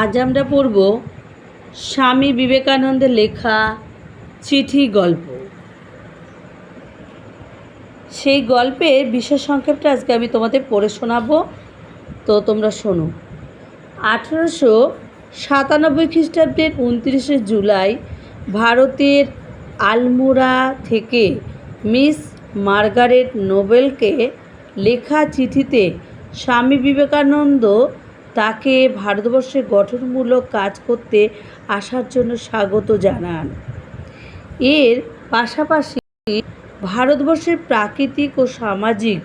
আজ আমরা পড়ব স্বামী বিবেকানন্দের লেখা চিঠি গল্প। সেই গল্পের বিশেষ সংক্ষেপটা আজকে আমি তোমাদের পড়ে শোনাবো। তো তোমরা শোনো। আঠেরোশো সাতানব্বই খ্রিস্টাব্দের উনত্রিশে জুলাই ভারতের আলমোড়া থেকে মিস মার্গারেট নোবেলকে লেখা চিঠিতে স্বামী বিবেকানন্দ তাকে ভারতবর্ষে গঠনমূলক কাজ করতে আসার জন্য স্বাগত জানান। এর পাশাপাশি ভারতবর্ষের প্রাকৃতিক ও সামাজিক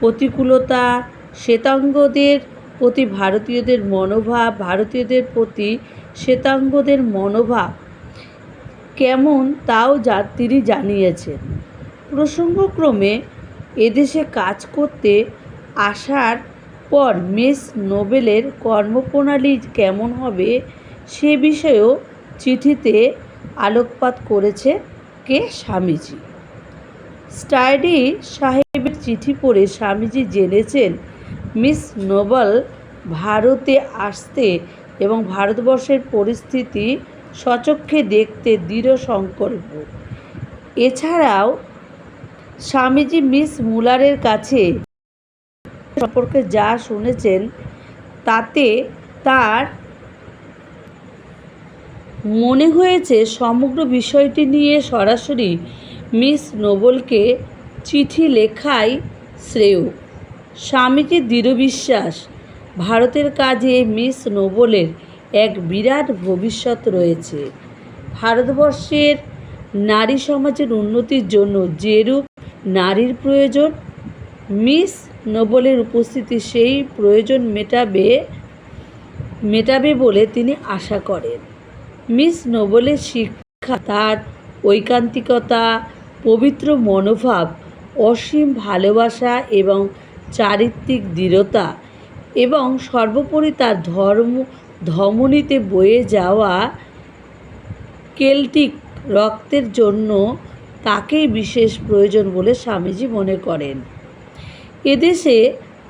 প্রতিকূলতা, শ্বেতাঙ্গদের প্রতি ভারতীয়দের মনোভাব, ভারতীয়দের প্রতি শ্বেতাঙ্গদের মনোভাব কেমন তাও যা তিনি জানিয়েছেন। প্রসঙ্গক্রমে এদেশে কাজ করতে আসার পর মিস নোবেলের কর্মপ্রণালী কেমন হবে সে বিষয়েও চিঠিতে আলোকপাত করেছে কে স্বামীজি। স্টাডি সাহেবের চিঠি পড়ে স্বামীজি জেনেছেন, মিস নোবেল ভারতে আসতে এবং ভারতবর্ষের পরিস্থিতি সচক্ষে দেখতে দৃঢ় সংকল্প। এছাড়াও স্বামীজি মিস মুলারের কাছে সম্পর্কে যা শুনেছেন, তাতে তার মনে হয়েছে সমগ্র বিষয়টি নিয়ে সরাসরি মিস নোবেলকে চিঠি লেখাই শ্রেয়। স্বামীকে দৃঢ় বিশ্বাস, ভারতের কাজে মিস নোবেলের এক বিরাট ভবিষ্যৎ রয়েছে। ভারতবর্ষের নারী সমাজের উন্নতির জন্য যেরূপ নারীর প্রয়োজন, মিস নোবেলের উপস্থিতি সেই প্রয়োজন মেটাবে মেটাবে বলে তিনি আশা করেন। মিস নোবেলের শিক্ষা, তার ঐকান্তিকতা, পবিত্র মনোভাব, অসীম ভালোবাসা এবং চারিত্রিক দৃঢ়তা এবং সর্বোপরি তার ধর্ম, ধমনীতে বয়ে যাওয়া কেল্টিক রক্তের জন্য তাকেই বিশেষ প্রয়োজন বলে স্বামীজি মনে করেন। এদেশে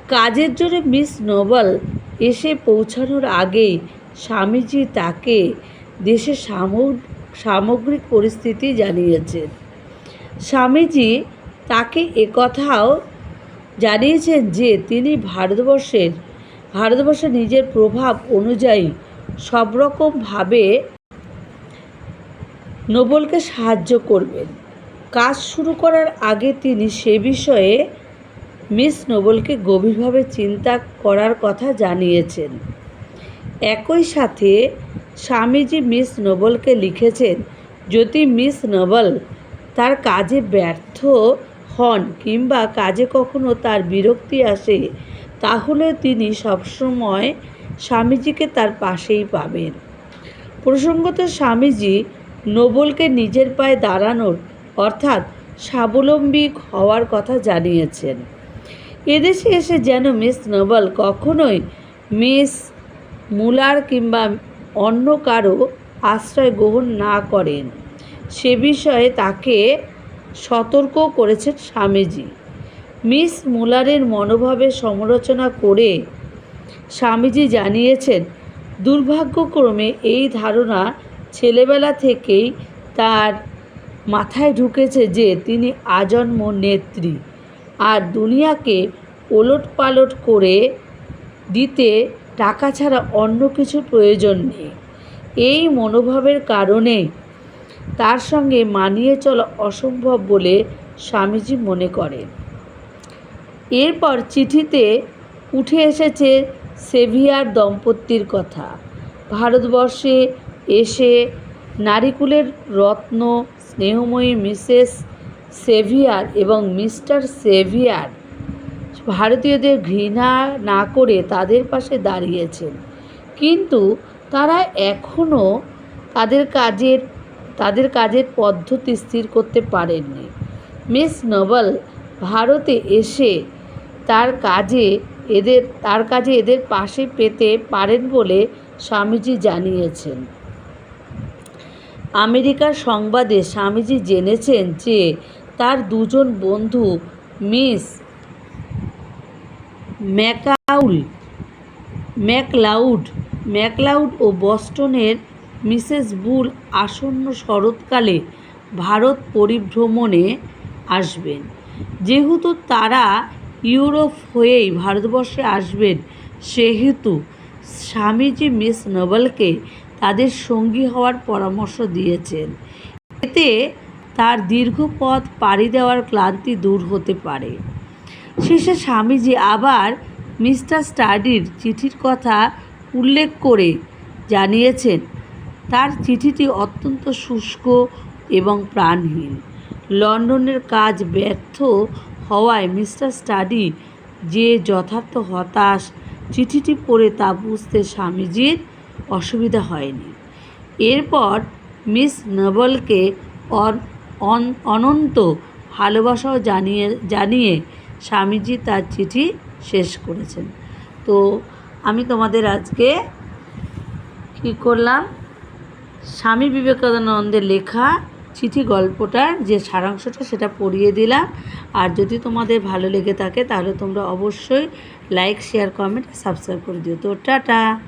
কাজের জন্য মিস নোবেল এসে পৌঁছানোর আগেই স্বামীজি তাকে দেশের সামগ্রিক পরিস্থিতি জানিয়েছেন। স্বামীজি তাকে একথাও জানিয়েছেন যে তিনি ভারতবর্ষের ভারতবর্ষে নিজের প্রভাব অনুযায়ী সব রকমভাবে নোবেলকে সাহায্য করবেন। কাজ শুরু করার আগে তিনি সে বিষয়ে মিস নোবেলকে গভীরভাবে চিন্তা করার কথা জানিয়েছেন। একই সাথে স্বামীজি মিস নোবেলকে লিখেছেন, যদি মিস নোবেল তার কাজে ব্যর্থ হন কিংবা কাজে কখনো তার বিরক্তি আসে, তাহলে তিনি সবসময় স্বামীজিকে তার পাশেই পাবেন। প্রসঙ্গত স্বামীজি নোবেলকে নিজের পায়ে দাঁড়ানোর, অর্থাৎ স্বাবলম্বী হওয়ার কথা জানিয়েছেন। এদেশে এসে যেন মিস নোবেল কখনোই মিস মুলার কিংবা অন্য কারও আশ্রয় গ্রহণ না করেন। সে বিষয়ে তাকে সতর্ক করেছেন স্বামীজি। মিস মুলারের মনোভাবের সমালোচনা করে স্বামীজি জানিয়েছেন, দুর্ভাগ্যক্রমে এই ধারণা ছেলেবেলা থেকেই তার মাথায় ঢুকেছে যে তিনি আজন্ম নেত্রী। আর দুনিয়াকে ওলট পালট করে দিতে টাকা ছাড়া অন্য কিছু প্রয়োজন নেই। এই মনোভাবের কারণে তার সঙ্গে মানিয়ে চলা অসম্ভব বলে স্বামীজি মনে করেন। এরপর চিঠিতে উঠে এসেছে সেভিয়ার দম্পতির কথা। ভারতবর্ষে এসে নারীকুলের রত্ন, স্নেহময়ী মিসেস সেভিয়ার এবং মিস্টার সেভিয়ার ভারতীয়দের ঘৃণা না করে তাদের পাশে দাঁড়িয়েছেন। কিন্তু তারা এখনও তাদের কাজের তাদের কাজের পদ্ধতি স্থির করতে পারেননি। মিস নোবেল ভারতে এসে তার কাজে এদের, তার কাজে এদের পাশে পেতে পারেন বলে স্বামীজি জানিয়েছেন। আমেরিকার সংবাদে স্বামীজি জেনেছেন যে তার দুজন বন্ধু, মিস ম্যাকাউল ম্যাকলাউড ম্যাকলাউড ও বস্টনের মিসেস বুল আসন্ন শরৎকালে ভারত পরিভ্রমণে আসবেন। যেহেতু তারা ইউরোপ হয়েই ভারতবর্ষে আসবেন, সেহেতু স্বামীজি মিস নোবেলকে তাদের সঙ্গী হওয়ার পরামর্শ দিয়েছেন। এতে তার দীর্ঘ পথ পাড়ি দেওয়ার ক্লান্তি দূর হতে পারে। শেষে স্বামীজি আবার মিস্টার স্টাডির চিঠির কথা উল্লেখ করে জানিয়েছেন, তার চিঠিটি অত্যন্ত শুষ্ক এবং প্রাণহীন। লন্ডনের কাজ ব্যর্থ হওয়ায় মিস্টার স্টাডি যে যথার্থ হতাশ চিঠিটি পড়ে তা বুঝতে স্বামীজির অসুবিধা হয়নি। এরপর মিস নোবেলকে অন- অনন্ত ভালোবাসাও জানিয়ে জানিয়ে স্বামীজি তার চিঠি শেষ করেছেন। তো আমি তোমাদের আজকে কী করলাম? স্বামী বিবেকানন্দের লেখা চিঠি গল্পটার যে সারাংশটা সেটা পড়িয়ে দিলাম। আর যদি তোমাদের ভালো লেগে থাকে তাহলে তোমরা অবশ্যই লাইক, শেয়ার, কমেন্ট, সাবস্ক্রাইব করে দিও। তো টাটা!